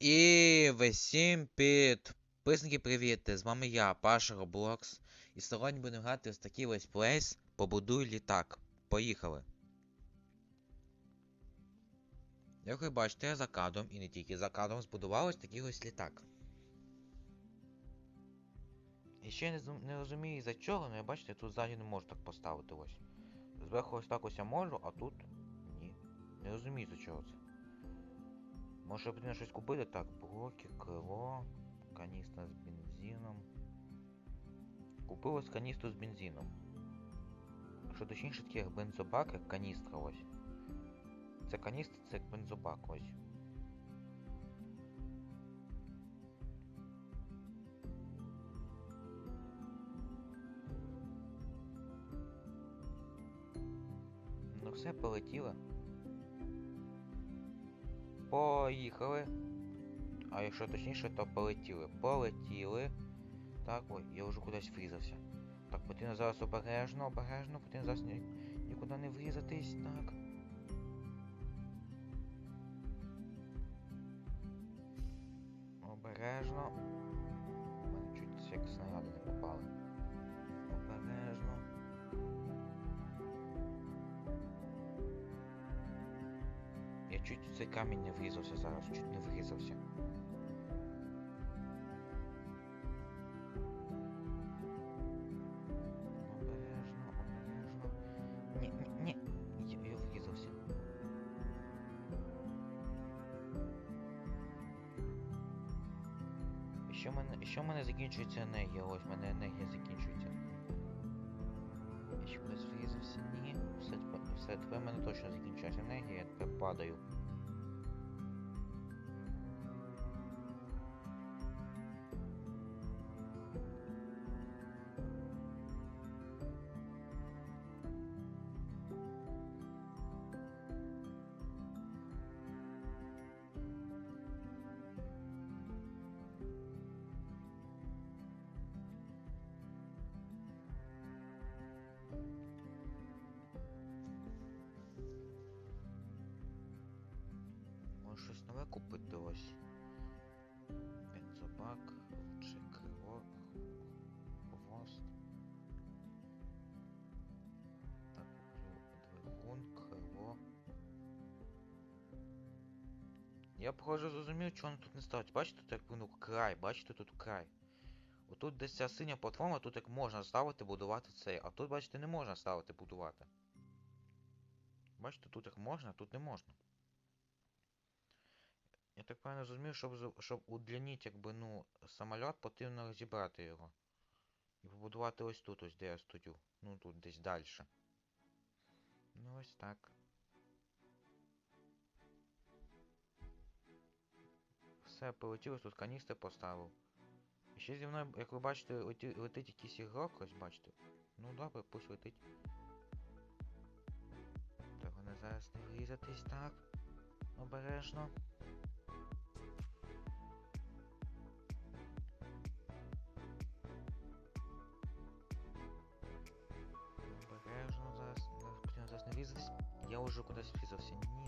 І всім підписники привіт! З вами я, Паша Роблокс. І сьогодні будемо грати ось такий ось плейс Побудуй літак. Поїхали. Як ви бачите, я за кадром і не тільки за кадром збудував ось такий ось літак. І ще не, не розумію за чого, але бачите, тут ззаді не можу так поставити ось. Зверху ось так ось я можу, а тут ні. Не розумію за чого це. Може потрібно щось купити? Так, блоки, крило, каністра з бензином. Купив ось каністру з бензином. Якщо точніше, таке бензобак, як каністра ось. Це каністра, це як бензобак ось. Ну все, полетіло. Поїхали. А якщо точніше, то полетіли. Полетіли. Так, ой, я вже кудись врізався. Так, потрібно зараз обережно, обережно, потрібно зараз ні, нікуди не врізатись, так. Обережно. Чуть цей камінь не врізався зараз, чуть не врізався. Обережно, обережно. Ні, ні, ні. Я, я врізався. Що в мене, що в мене закінчується енергія? Ось в мене енергія закінчується. Я ще кудись врізався. Ні, все, все, тепер в мене точно закінчається енергія, я тепер падаю. Щось нове купити ось. Бензобак, чи крило, хвост. Так, двигун, крило. Я похоже зрозумів, чого вони тут не ставить. Бачите, тут як ну, край, бачите, тут край. Отут десь ця синя платформа, тут як можна ставити, будувати цей, а тут, бачите, не можна ставити, будувати. Бачите, тут як можна, тут не можна. Я так правильно зрозумів, щоб, щоб удлінити, якби, ну, самоліт, потрібно розібрати його. І побудувати ось тут, ось де я стою. Ну тут десь далі. Ну ось так. Все, полетів, ось тут каністри поставив. І ще зі мною, як ви бачите, летить якийсь ігрок, ось бачите. Ну добре, пусть летить. Так, вони зараз не врізатись так. Обережно не врізатись. Я вже кудись врізався. Ні.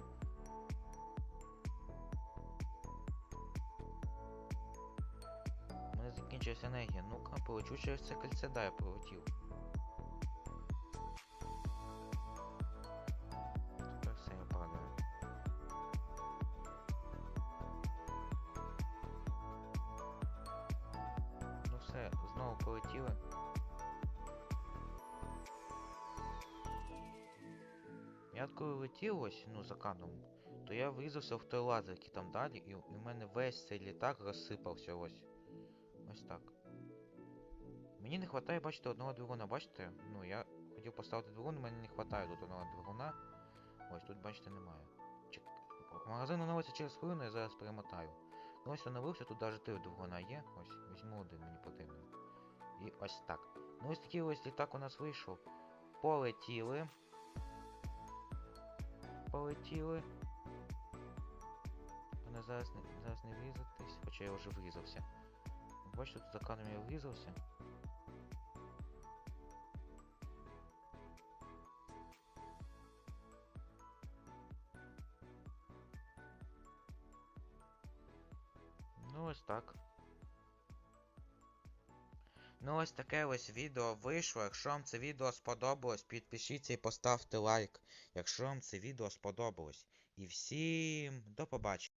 У мене закінчилася енергія. Ну-ка, полечу через це кольце, да, я полетів. Знову полетіли. Я коли летів ось, ну, за кадром, то я врізався в той лазер, який там далі, і, в мене весь цей літак розсипався ось. Ось так. Мені не вистачає, бачите, одного двигуна, бачите? Ну, я хотів поставити двигун, мені не вистачає тут одного двигуна. Ось тут, бачите, немає. Чек... Магазин оновиться через хвилину, я зараз перемотаю. Ну ось оновився, тут навіть три двигуна є. Ось, візьму один мені потрібен. І ось так. Ну ось такий ось літак у нас вийшов. Полетіли. Полетіли. Мене зараз не, зараз не врізатись, хоча я вже врізався. Бачите, тут за кадром я врізався. Ну ось так. Ну ось таке ось відео вийшло. Якщо вам це відео сподобалось, підпишіться і поставте лайк, якщо вам це відео сподобалось. І всім до побачення.